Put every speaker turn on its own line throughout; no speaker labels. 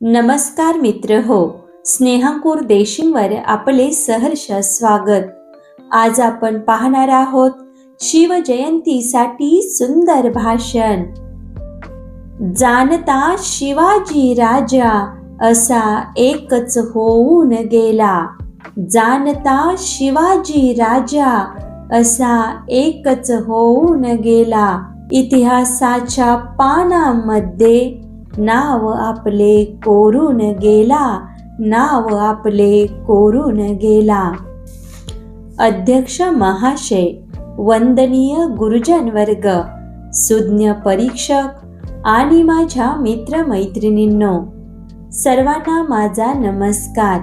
नमस्कार मित्र हो स्नेहांकूर देशींवर आपले सहर्ष स्वागत. आज आपण पाहणार आहोत शिवजयंतीसाठी सुंदर भाषण. जाणता शिवाजी राजा असा एकच होऊन गेला. जाणता शिवाजी राजा असा एकच होऊन गेला. इतिहासाच्या पानामध्ये नाव आपले कोरून गेला नाव आपले कोरून गेला. अध्यक्ष महाशय वंदनीय गुरुजन वर्ग सुज्ञ परीक्षक आणि माझ्या मित्रमैत्रिणींनो सर्वांना माझा नमस्कार.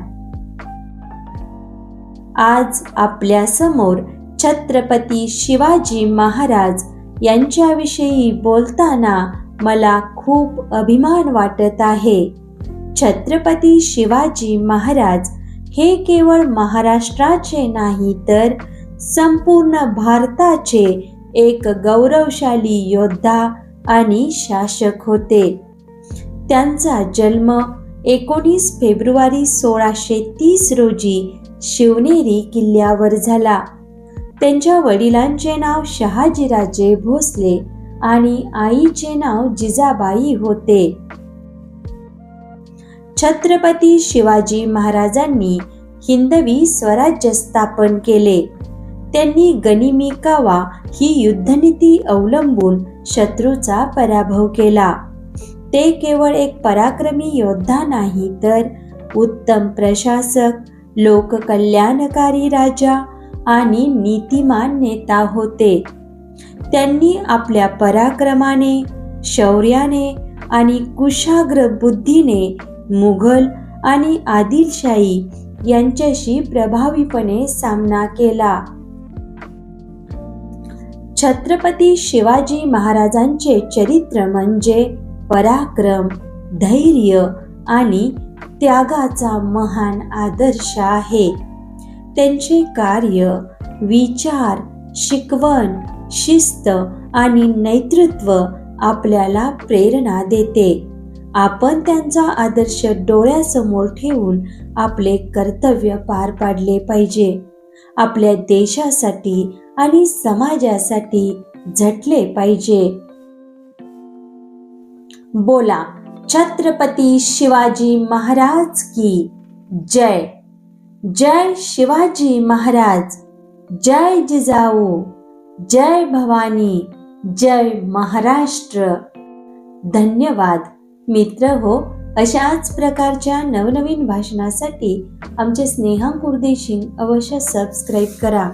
आज आपल्यासमोर छत्रपती शिवाजी महाराज यांच्याविषयी बोलताना मला खूप अभिमान वाटत आहे. छत्रपती शिवाजी महाराज हे केवळ महाराष्ट्राचे नाही तर संपूर्ण भारताचे एक गौरवशाली योद्धा आणि शासक होते. त्यांचा जन्म एकोणीस फेब्रुवारी सोळाशे तीस रोजी शिवनेरी किल्ल्यावर झाला. त्यांच्या वडिलांचे नाव शहाजीराजे भोसले. आणि आईचे नाव जिजाबाई होते. छत्रपती शिवाजी महाराजांनी हिंदवी स्वराज्य स्थापन केले. त्यांनी गनिमी कावा ही युद्धनीती अवलंबून शत्रूचा पराभव केला. ते केवळ एक पराक्रमी योद्धा नाही तर उत्तम प्रशासक लोककल्याणकारी राजा आणि नीतिमान नेता होते. त्यांनी आपल्या पराक्रमाने शौर्याने आणि कुशाग्र बुद्धीने मुघल आणि आदिलशाही यांच्याशी प्रभावीपणे सामना केला. छत्रपती शिवाजी महाराजांचे चरित्र म्हणजे पराक्रम धैर्य आणि त्यागाचा महान आदर्श आहे. त्यांचे कार्य विचार शिकवण शिस्त आणि नेतृत्व आपल्याला प्रेरणा देते. आपण त्यांचा आदर्श डोळ्यासमोर ठेवून आपले कर्तव्य पार पाडले पाहिजे. आपल्या देशासाठी आणि समाजासाठी झटले पाहिजे. बोला छत्रपती शिवाजी महाराज की जय. जय शिवाजी महाराज. जय जिजाऊ. जय भवानी जय महाराष्ट्र. धन्यवाद. मित्र हो अशाच प्रकारच्या नवनवीन भाषणासाठी आमचे स्नेहा कुर्देशी अवश्य सबस्क्राईब करा.